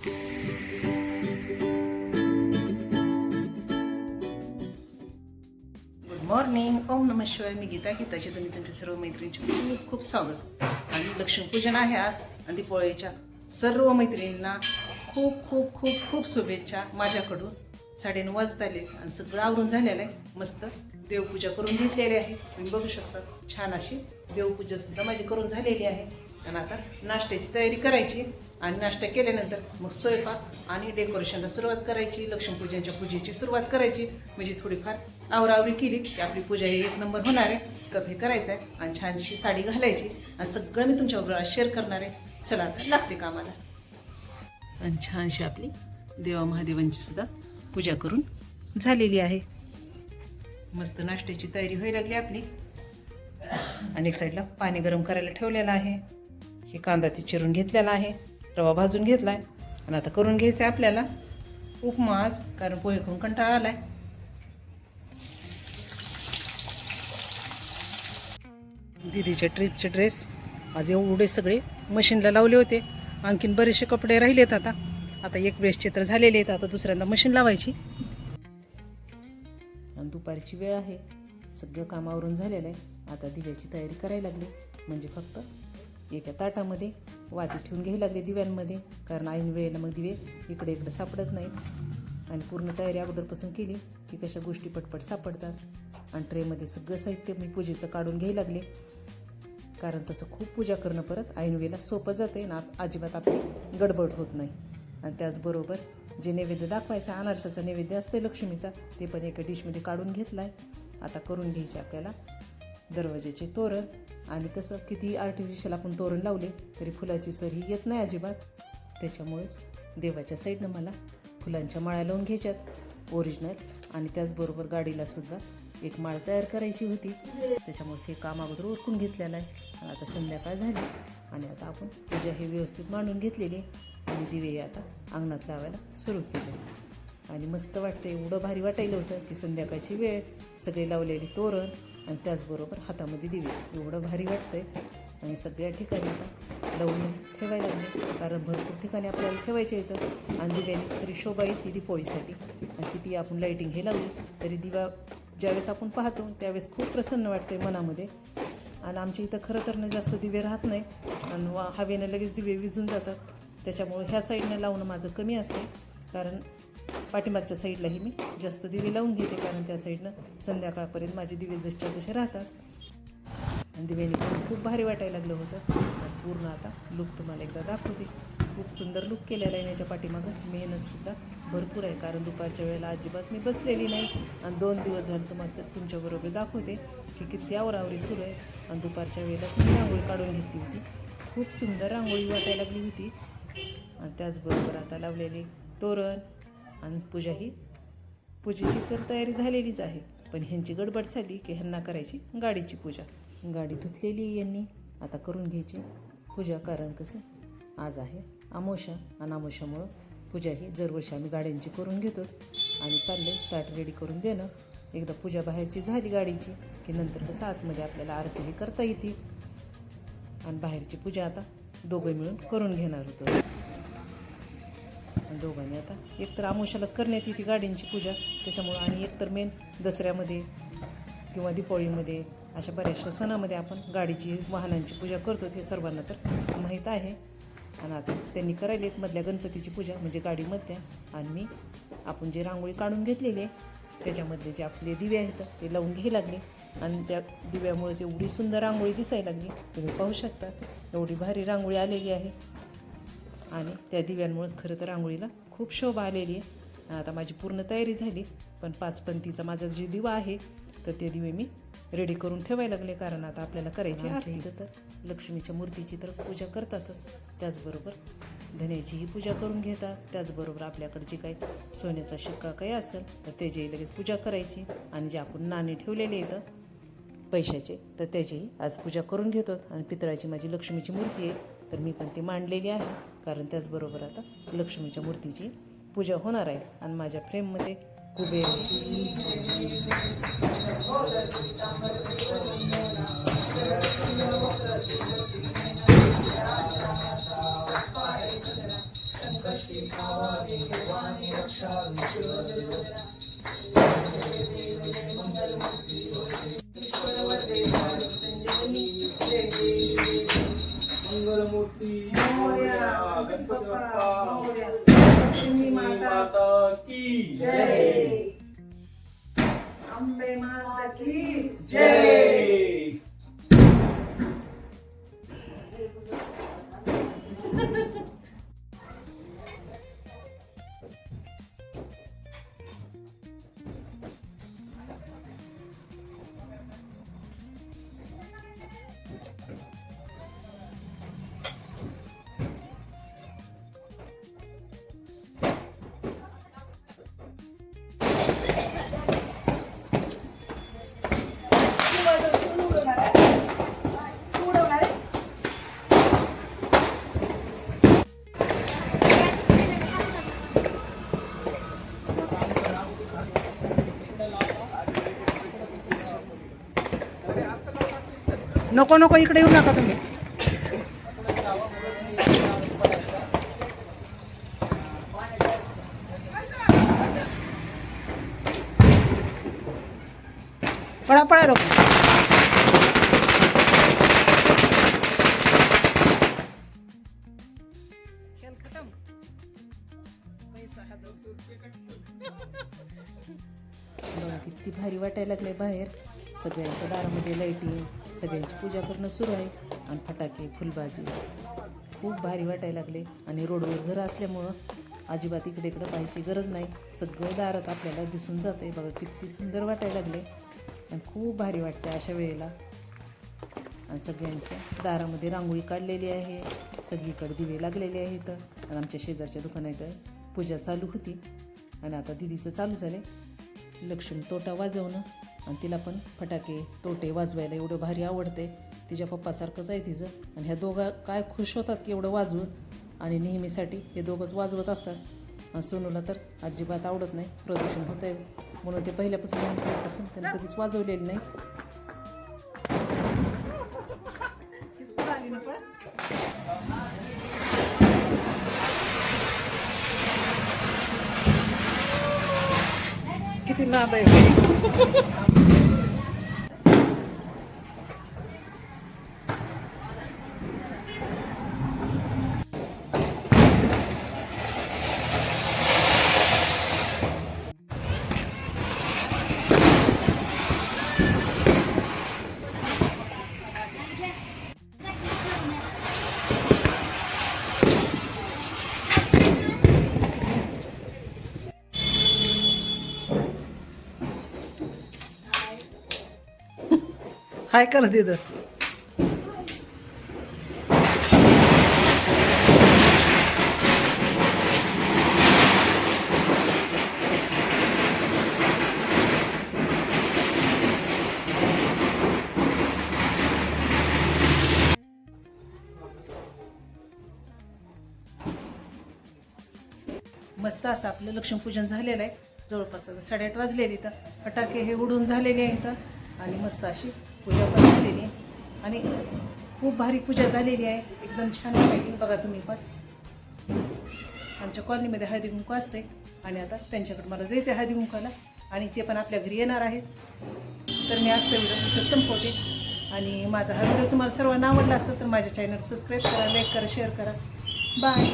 Good morning ओम नम शिवाय. मी गीता गीताची तुम्ही तुमच्या सर्व मैत्रिणींचे खूप खूप स्वागत. आणि लक्ष्मीपूजन आहे आज आणि दीपोळीच्या सर्व मैत्रिणींना खूप खूप खूप खूप शुभेच्छा माझ्याकडून. साडेनऊ वाजत आले आणि सगळं आवरून झालेलं आहे. मस्त देवपूजा करून घेतलेली आहे. तुम्ही बघू शकता छान अशी देवपूजा सुद्धा माझी करून झालेली आहे. आणि आता नाश्त्याची तयारी करायची. आणि नाश्ता केल्यानंतर मग स्वयंपाक आणि डेकोरेशनला सुरुवात करायची. लक्ष्मीपूजनच्या पूजेची सुरुवात करायची. म्हणजे थोडीफार आवरावरी केली की आपली पूजा ही एक नंबर होणार आहे. कप हे करायचं आहे आणि छानशी साडी घालायची. आणि सगळं मी तुमच्याबरोबर आज शेअर करणार आहे. चला आता लागते कामाला. आणि छानशी आपली देवा महादेवांची सुद्धा पूजा करून झालेली आहे. मस्त नाश्त्याची तयारी व्हायला लागली आपली. आणि एक साईडला पाणी गरम करायला ठेवलेलं आहे. हे कांदा ते चिरून घेतलेला आहे. रवा भाजून घेतला आहे आणि आता करून घ्यायचं आहे आपल्याला. उपमा आज कारण पोहे खाऊन कंटाळा आहे दीदीचे ट्रिपचे ड्रेस आज एवढे सगळे मशीनला लावले होते. आणखीन बरेचसे कपडे राहिलेत आता. आता एक वेळेस चित्र झालेले आहेत आता दुसऱ्यांदा मशीन लावायची. आणि दुपारची वेळ आहे. सगळं कामावरून झालेलं आहे. आता दिव्याची तयारी करायला लागली. म्हणजे फक्त एका ताटामध्ये वाती ठेवून घ्यायला लागले दिव्यांमध्ये. कारण ऐन वेळेला मग दिवे इकडे इकडे सापडत नाहीत. आणि पूर्ण तयारी अगोदरपासून केली की कशा गोष्टी पटपट सापडतात. आणि ट्रेमध्ये सगळं साहित्य मी पूजेचं काढून घ्यायला लागले. कारण तसं खूप पूजा करणं परत ऐन वेळेला सोपं जाते ना अजिबात आपली गडबड होत नाही. आणि त्याचबरोबर जे नैवेद्य दाखवायचा अनारसाचा नैवेद्य असते लक्ष्मीचा ते पण एका डिशमध्ये काढून घेतला आहे आता करून घ्यायचे आपल्याला दरवाजाचे तोरण आणि कसं किती आर्टिफिशियल आपण तोरण लावले तरी फुलाची सर ही येत नाही अजिबात. त्याच्यामुळेच देवाच्या साईडनं मला फुलांच्या माळ्या लावून घ्यायच्यात. ओरिजिनल आणि त्याचबरोबर गाडीलासुद्धा एक माळ तयार करायची होती. त्याच्यामुळेच हे काम अगोदर उरकून घेतलेलं आहे. आणि आता संध्याकाळ झाली आणि आता आपण पूजा हे व्यवस्थित मांडून घेतलेली आणि दिवे आता अंगणात लावायला सुरू केले. आणि मस्त वाटतं एवढं भारी वाटायला होतं की संध्याकाळची वेळ सगळे लावलेली तोरण आणि त्याचबरोबर हातामध्ये दिवे. एवढं भारी वाटतं आहे आणि सगळ्या ठिकाणी आता लावून ठेवायला लागले. कारण भरपूर ठिकाणी आपल्याला ठेवायचे येतं आणि दिव्यानीच खरी शोभा येते दिपोळीसाठी आणि किती आपण लाईटिंग हे लावली तरी दिवा ज्यावेळेस आपण पाहतो त्यावेळेस खूप प्रसन्न वाटते मनामध्ये. आणि आमच्या इथं खरं तर जास्त दिवे राहत नाही. आणि वा हवेनं लगेच दिवे विजून जातात. त्याच्यामुळं ह्या साईडनं लावणं माझं कमी असते कारण पाठीमागच्या साईडलाही मी जास्त दिवे लावून घेते कारण त्या साईडनं संध्याकाळपर्यंत माझे दिवे जसच्या तसे राहतात. आणि दिव्याने पण खूप भारी वाटायला लागलं होतं. आणि पूर्ण आता लुक तुम्हाला एकदा दाखवते. खूप सुंदर लुक केलेला आहे याच्या पाठीमागं. मेहनतसुद्धा भरपूर आहे कारण दुपारच्या वेळेला अजिबात मी बसलेली नाही. आणि दोन दिवस झाले तुम्हाला तुमच्याबरोबर दाखवते की किती आवरावरी सुरू आहे. आणि दुपारच्या वेळेलाच मी रांगोळी काढून घेतली होती. खूप सुंदर रांगोळी वाटायला लागली होती. आणि त्याचबरोबर आता लावलेली तोरण आणि पूजा ही पूजेची तर तयारी झालेलीच आहे. पण ह्यांची गडबड झाली की ह्यांना करायची गाडीची पूजा. गाडी धुतलेली यांनी. आता करून घ्यायची पूजा कारण कसं? आज आहे आमोशा. आणि आमोशामुळं पूजा ही दरवर्षी आम्ही गाड्यांची करून घेतो. आणि चालले ताट रेडी करून देणं. एकदा पूजा बाहेरची झाली गाडीची की नंतर कसं आतमध्ये आपल्याला आरतीही करता येते. आणि बाहेरची पूजा आता दोघं मिळून करून घेणार होतो. आणि दोघांनी आता. एकतर आमोशालाच करण्यात येते गाडींची पूजा त्याच्यामुळं आणि एकतर मेन दसऱ्यामध्ये किंवा दिपावळीमध्ये अशा बऱ्याचशा सणामध्ये आपण गाडीची वाहनांची पूजा करतो हे सर्वांना तर माहीत आहे. आणि आता त्यांनी करायली आहेत मधल्या गणपतीची पूजा म्हणजे गाडीमधल्या आणि मी आपण जे रांगोळी काढून घेतलेली आहे त्याच्यामधले जे आपले दिवे आहेत ते लावून घ्यायला लागले. आणि त्या दिव्यामुळे एवढी सुंदर रांगोळी दिसायला लागली. तुम्ही पाहू शकता एवढी भारी रांगोळी आलेली आहे. आणि त्या दिव्यांमुळेच खरं तर रांगोळीला खूप शोभा आलेली आहे. आता माझी पूर्ण तयारी झाली पण पाचपंतीचा माझा जे दिवा आहे तर ते दिवे मी रेडी करून ठेवायला लागले कारण आता आपल्याला करायची आहे इथं तर लक्ष्मीच्या मूर्तीची तर पूजा करतातच. त्याचबरोबर धन्याचीही पूजा करून घेतात. त्याचबरोबर आपल्याकडे जे काही सोन्याचा शिक्का काही असेल तर त्याची लगेच पूजा करायची. आणि जे आपण नाणे ठेवलेले येतं पैशाचे तर त्याचीही आज पूजा करून घेतो. आणि पितळाची माझी लक्ष्मीची मूर्ती आहे तर मी पण ती मांडलेली आहे. कारण त्याचबरोबर आता लक्ष्मीच्या मूर्तीची पूजा होणार आहे आणि माझ्या फ्रेममध्ये कुबेर मंगलमूर्ती नको नको इकडे येऊ नका तुम्ही. पळा पळा रोख. खेळ खतम. पैसा बघा किती भारी वाटायला लागले बाहेर. सगळ्यांच्या दारामध्ये लाईटिंग सगळ्यांची पूजा करणं सुरू आहे. आणि फटाके फुलबाजी खूप भारी वाटायला लागले. आणि रोडवर घरं असल्यामुळं अजिबात इकडे इकडं पाहायची गरज नाही. सगळं दारात आपल्याला दिसून जातं आहे बघा किती सुंदर वाटायला लागले आणि खूप भारी वाटते अशा वेळेला. आणि सगळ्यांच्या दारामध्ये रांगोळी काढलेली आहे. सगळीकडे दिवे लागलेले आहेत. आणि आमच्या शेजारच्या दुकानात पूजा चालू होती. आणि आता दिदीचं चालू झाले लक्ष्मी तोटा वाजवणं आणि तिला पण फटाके तोटे वाजवायला एवढं भारी आवडते. तिच्या पप्पासारखंच आहे तिचं. आणि ह्या दोघा काय खुश होतात की एवढं वाजवून आणि नेहमीसाठी हे दोघंच वाजवत असतात. आणि सोनूला तर अजिबात आवडत नाही. प्रदूषण होत आहे म्हणून ते पहिल्यापासून लहानपणापासून त्याने कधीच वाजवलेलं नाही. किती लांब आहे हाय कर तिथं मस्त असं आपलं लक्ष्मीपूजन झालेलं आहे. जवळपास आता साडेआठ वाजलेली तर फटाके हे उडून झालेले आहेत. आणि मस्त अशी पूजा पण झालेली आहे. आणि खूप भारी पूजा झालेली आहे. एकदम छान वाटायची बघा तुम्ही पण. आमच्या कॉलनीमध्ये हळदी कुंकू असते आणि आता त्यांच्याकडे मला जायचं आहे हळदी कुंकाला. आणि ते पण आपल्या घरी येणार आहेत. तर मी आजचा व्हिडिओ इथं संपवते. आणि माझा हा व्हिडिओ तुम्हाला सर्वांना आवडला असेल तर माझ्या चॅनल सबस्क्राईब करा लाईक करा शेअर करा. बाय